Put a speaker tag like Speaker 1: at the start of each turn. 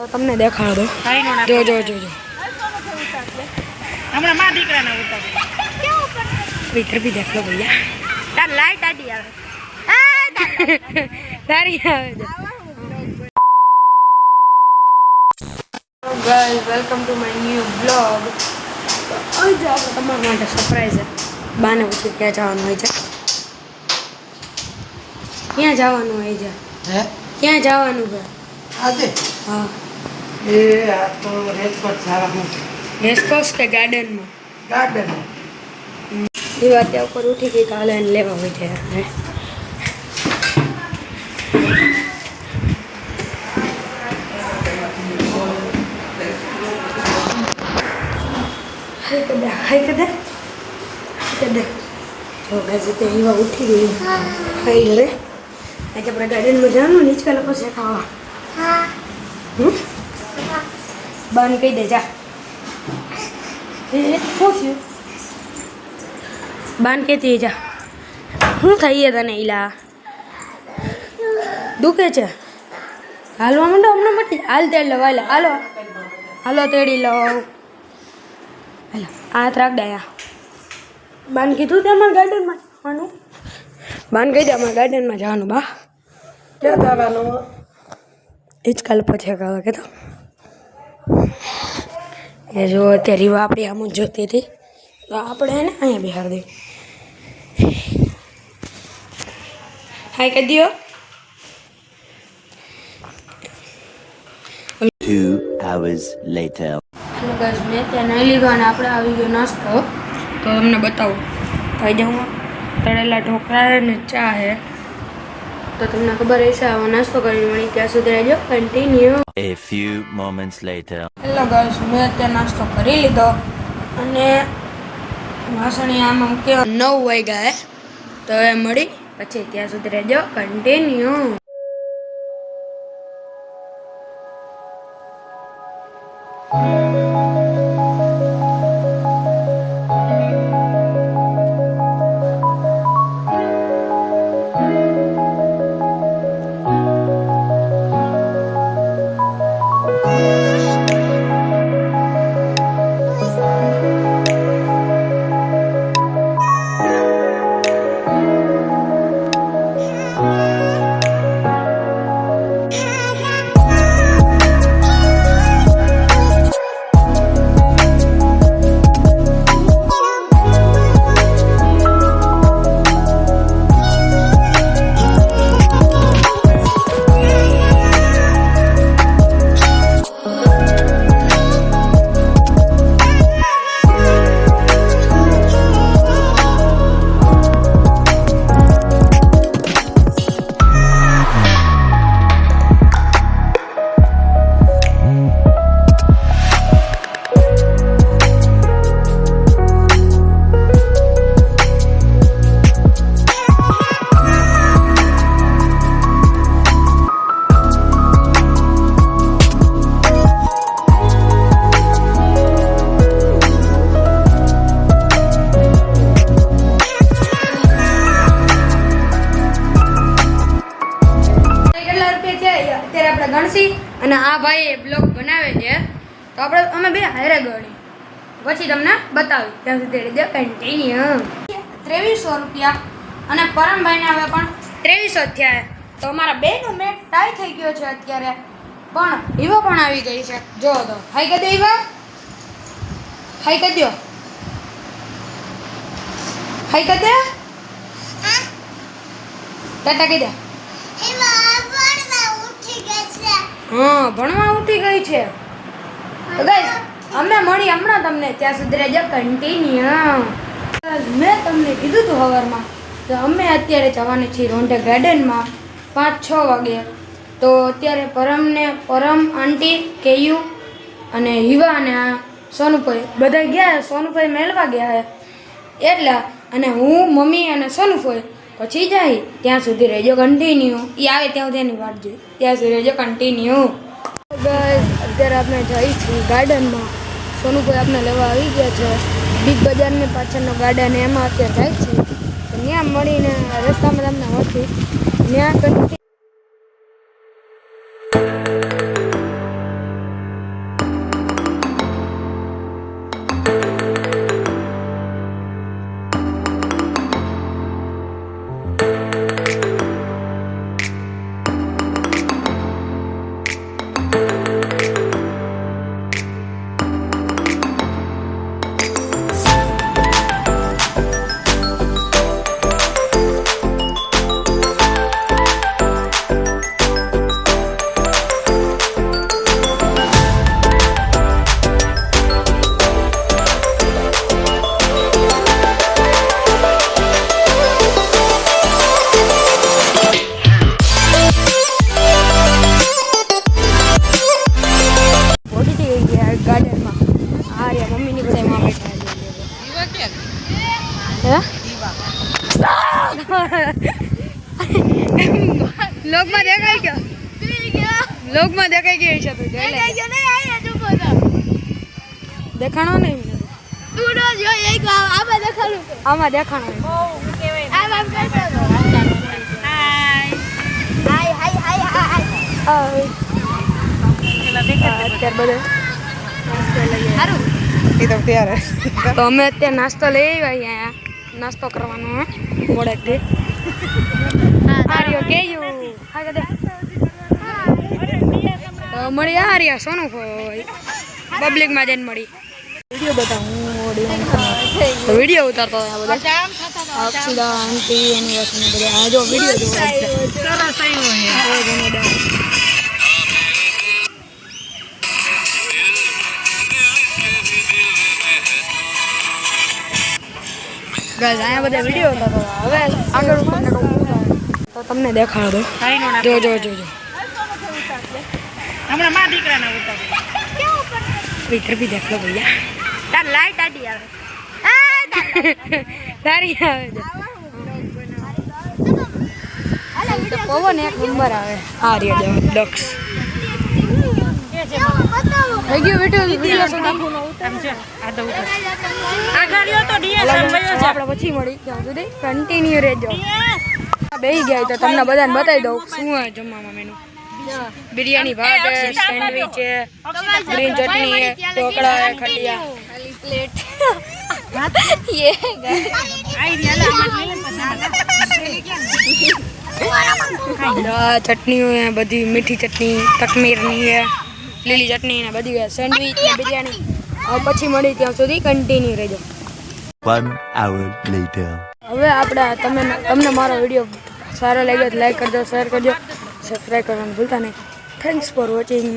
Speaker 1: તો તમને દેખાડો.
Speaker 2: ભાઈ
Speaker 1: જો જો જો જો.
Speaker 2: હમણાં માં દીકરાના ઉતાર
Speaker 1: ભીતર ભી દેખ લો ભૈયા.
Speaker 2: તાર લાઈટ આડી આવે.
Speaker 1: તારી આવે guys welcome to my new blog આજે આપણે તમારા માટે સરપ્રાઈઝ છે. બાને પૂછ્યું ક્યાં જવાનું હોય છે? ક્યાં જવાનું હોય છે?
Speaker 3: હે?
Speaker 1: ક્યાં જવાનું છે?
Speaker 3: આજે?
Speaker 1: હા.
Speaker 3: એ આ તો રેસકોટ સારા હું
Speaker 1: રેસકોર્સ કે ગાર્ડનમાં
Speaker 3: ગાર્ડન
Speaker 1: એ વાત ત્યાં ઉપર ઉઠી ગઈ કાલે એને લેવા હોય છે હે. હાય કદે હાય કદે? કદે? જો ગાજી તે એવા ઉઠી ગઈ. હાય રે આજે આપણે ગાર્ડનમાં જવાનું નીચકા લોકો છે ખાવા. હમ? બાન કહી દે જા. એ શું થયું? બાન કેતી જા. શું થઈએ તને ઈલા? દુખે છે? હાલવા માંડો હમણાં મટી? હાલ તેડ લો હાલો હાલો. હાલો તેડી લો હાલો હાથ રાખ ડાયા બાન કીધું તે અમારા ગાર્ડનમાં જવાનું? બાન કહી દે અમારા ગાર્ડનમાં જવાનું બા.
Speaker 3: ક્યાં જવાનું?
Speaker 1: એ જ કાલ પછી કહે કે તો એ જો અત્યારે રીવા આપણી આમ જ જોતી હતી. તો આપણે એને અહીંયા બિહાર દે હાય કહી દો
Speaker 4: Two hours later.
Speaker 1: Hello guys મેં ત્યાં નહીં લીધો અને આપણે આવી ગયો નાસ્તો. તો તમને બતાવું. ખાઈ જાઉં તળેલા ઢોકળા અને ચા હે. તો તમને ખબર હશે આવો નાસ્તો કરી મળી ત્યાં સુધી રહેજો. Continue
Speaker 4: A few moments later.
Speaker 1: Hello guys મેં અત્યારે નાસ્તો કરી લીધો અને વાસણી આમાં કે નવ વાગ્યા હે. તો એ મળી, પછી ત્યાં સુધી રહેજો. કન્ટિન્યુ કેટલા પછી તમને બતાવી. ત્યાં સુધી રહેજો કન્ટિન્યુ ત્રેવીસો રૂપિયા. અને પરમભાઈને હવે પણ ત્રેવીસો થયા. તો અમારા બેનો મેટ ટાઈ થઈ ગયો છે અત્યારે. પણ ઈવો પણ આવી ગઈ છે. જો તો હાઈ કરી દો હીવા હાઈ કરી દો હાઈ કરી દે ટાટા કહી દે હા ભણવા ઉઠી ગઈ છે. ગાઈસ અમે મળી હમણાં તમને ત્યાં સુધી રહેજો કન્ટિન્યુ મેં તમને કીધું હતું સવારમાં તો અમે અત્યારે જવાની છીએ રોંઢે ગાર્ડનમાં પાંચ છ વાગે. તો અત્યારે પરમને, પરમ, આંટી, કેયુ અને હિવા અને આ સોનુભાઈ બધા ગયા, સોનુભાઈ મેળવા ગયા હે. એટલે, અને હું, મમ્મી અને સોનુભાઈ પછી જાય, ત્યાં સુધી રહેજો કન્ટિન્યુ એ આવે ત્યાં સુધી એની વાટ જોઈ. ત્યાં સુધી રહેજો કન્ટિન્યુ અત્યારે આપણે જઈશું ગાર્ડનમાં. સોનુભાઈ આપણે લેવા આવી ગયા છે. બિગ બજારની પાછળનો ગાર્ડન એમાં અત્યારે જાય છે. ત્યાં મળીને રસ્તામાં તમને હોતી ત્યાં કંટી લોકમાં દેખાઈ ગયો લોકમાં દેખાઈ ગયો છે તું જોઈ લે. દેખાણો નહીં આમાં દેખાણો નહીં. હાય. અત્યારે બધે નાસ્તો લઈ આવ્યા.
Speaker 3: એ તો ત્યારે
Speaker 1: તો અમે અત્યારે નાસ્તો લઈ આવ્યા અહીંયા. નાસ્તો કરવાનો હે મોડેકથી હાર્યો કેયું? હા કદે તો મળી આ સોનું સોનું પબ્લિકમાં જઈને મળી. વીડિયો બતાવું વીડિયો ઉતારતો આ બધા. આંટી એનિવર્સરી બધા. જો વીડિયો જોવો. તમને દેખાડો. જો જો જો જો. એક નંબર આવે. આ જવા ડક્સ થઈ ગયો આપણે પછી મળી ત્યાં સુધી કન્ટિન્યુ રહેજો. બેસી ગયા તો તમને બધાને બતાવી દઉં. શું હોય જમવામાં મેનુ બિરયાની ભાત સેન્ડવિચ છે ગ્રીન ચટણી ઢોકળા ખટિયા
Speaker 2: ખાલી પ્લેટ
Speaker 1: આ ચટણીઓ બધી મીઠી ચટણી તકમીરની હે લીલી ચટણી ને બધી સેન્ડવીચ ને બિરયાની. પછી મળી ત્યાં સુધી કન્ટિન્યુ રહેજો.
Speaker 4: One hour later.
Speaker 1: હવે આપણે તમે તમને મારો વીડિયો સારો લાગ્યો લાઈક કરજો શેર કરજો. સબસ્ક્રાઈબ કરવાનું ભૂલતા નહીં. Thanks for watching